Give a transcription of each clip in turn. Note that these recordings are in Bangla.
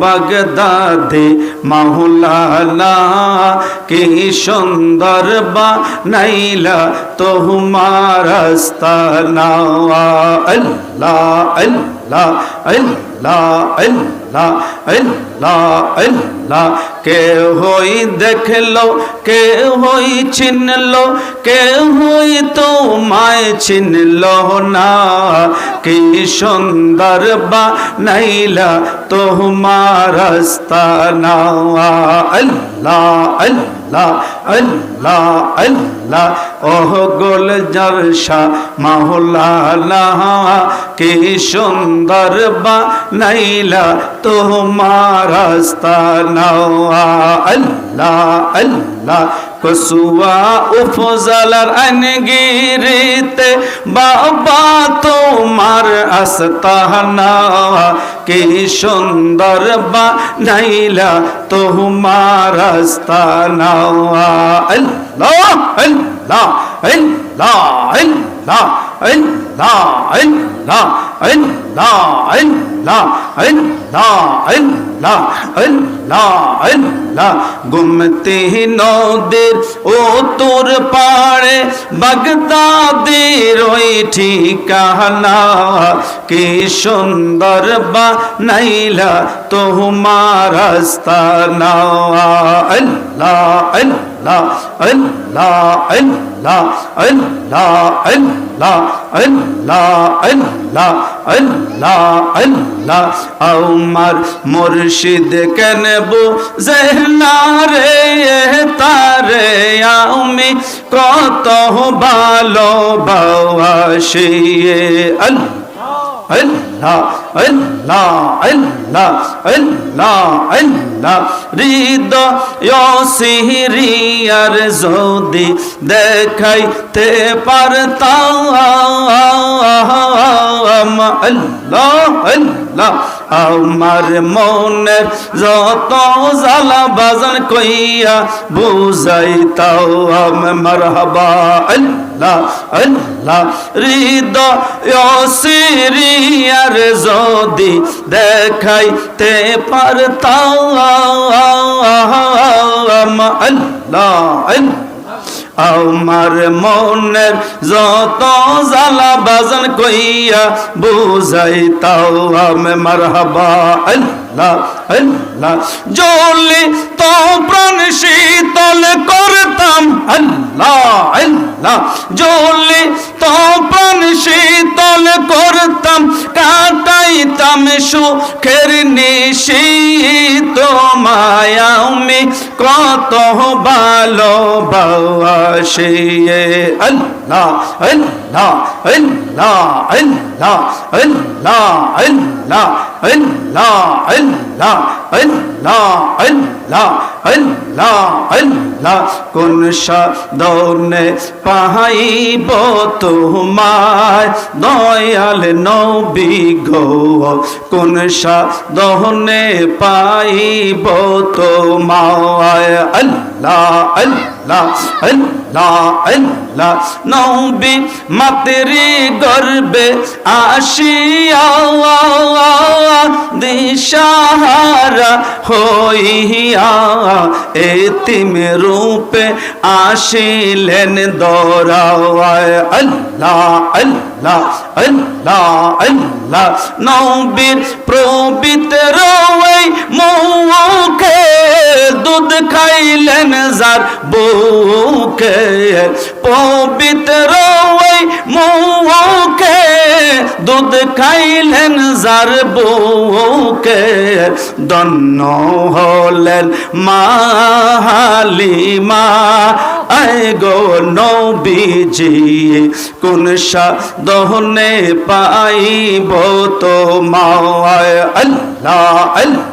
বাগদাদে মাহুলালা কি সুন্দর বা নাইলা তোমার কে হই দেখল কে হই চিনলো কে হই তোমায় চিনলো না। কি সুন্দর বা নাইলা তোমার আস্তানা আল্লাহ আল্লাহ আল্লাহ আল্লাহ। ওহ গোল জরসা মাহুলালা কি সুন্দর বা নাইলা তোমার আস্তানা আল্লাহ আল্লাহ কসুয়া উপজালার আনগিরিতে, বাবা তোমার আস্তানা কি সুন্দর বা নাইলা তোমার আস্তানা আল্লাহ আল্লাহ আল্লাহ আল্লাহ আল্লাহ আল্লাহ। গুমতি নদীর ও তোর পাড়ে বাগদাদের ওই ঠিকানা। কি সুন্দর বা নাইলা তোমার আস্তানা। আল্লাহ আল্লাহ আল্লাহ আল্লাহ আল্লাহ আল্লাহ আল্লাহ আল্লাহ আল্লাহ আল্লাহ আমার মুর্শিদ কেন বুঝনা রে তারে আমি কত ভালো বাসি আল্লাহ। হৃদয়সিহিরিয়ার যদি দেখাইতে পারতাম আল্লাহ আল্লাহ। আমার মনের যত জ্বালা বাজান কইয়া বুঝাইতাও আম মারহাবা। আল্লাহ আল্লাহ, হৃদয় সিরিয়ার যদি দেখাইতে পারতাম। আল্লাহ আল্লাহ আমার মনের যত জ্বালা বাজন কইয়া বুঝাই তাও আমি মারহাবা। আল্লাহ আল্লাহ জলি তো প্রাণ শীতল করতাম আল্লাহ আল্লাহ জলি তো প্রাণ শীতল করতাম, কাটাইতাম সুখের নিশি তোমায় আমি। কত ভালো বাসে আল্লাহ আল্লাহ আল্লাহ আল্লাহ আল্লাহ কোন সদনে পাহাইব তোমায় দয়াল নবী গো। কোন সদনে পাইব তোমায়। আল্লাহ আল্লাহ। নবী মাতরি গর্বে আসিয়া দিশাহারা হইয়া এতিম রূপে আসিলেন দরাওয়ায়। আল্লাহ আল্লাহ আল্লাহ আল্লাহ নবীর প্রবিতর ওই মুখে দুধ খাইলেন যার বুকে পবিত্র ওই মুখে দুধ খাইলেন যার বুকে দন্ন হলেন মাহালিমা আয় গো নবীজি কোন দহনে পাইব তো মায় আল্লাহ আল্লাহ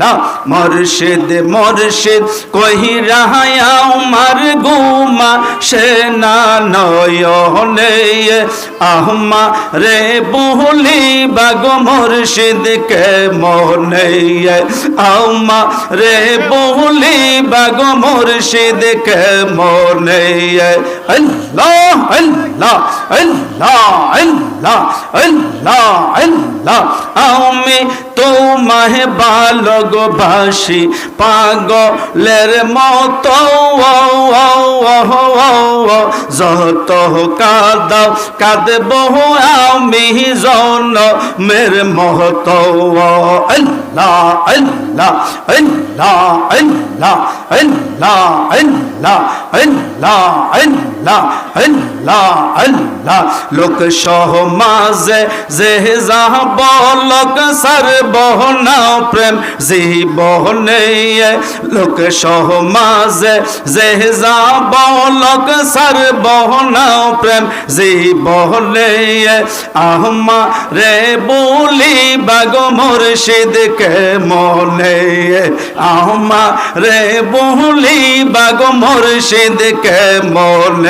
আল্লাহ। মুর্শিদ মুর্শিদ, কহি রাহায়া মার গুমা, সে না নয়নে আহমা রে বুহলি বাগ মুর্শিদ কে মনে আহমা রে বুহলি বাগো মুর্শিদ কে মনে আল্লাহ আল্লাহ আল্লাহ আল্লাহ আল্লাহ আল্লাহ। আমি তোমায় ভালোবাসি পাগলের মতো যত কাদাও, কাঁদব আমি জন মের মহত আল্লাহ আল্লাহ আল্লাহ আল্লাহ আল্লাহ আল্লাহ আল্লাহ আল্লাহ। আল্লাহ আল্লাহ আল্লাহ। লোক সহমাজে যে যাব লোক সারবহ না প্রেম জীবহ নেই লোক সহমাজে যে যাব লোক সারবহ না প্রেম জীবহ নেই আহমা রে বলি বাগ মুর্শিদকে মনে। আহমা রে বলি বাগ মুর্শিদকে মনে।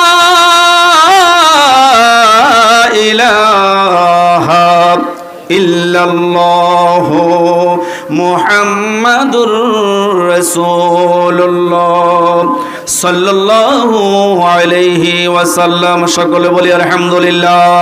إله إلا الله محمد رسول الله صلى الله عليه وسلم شكرا لله الحمد لله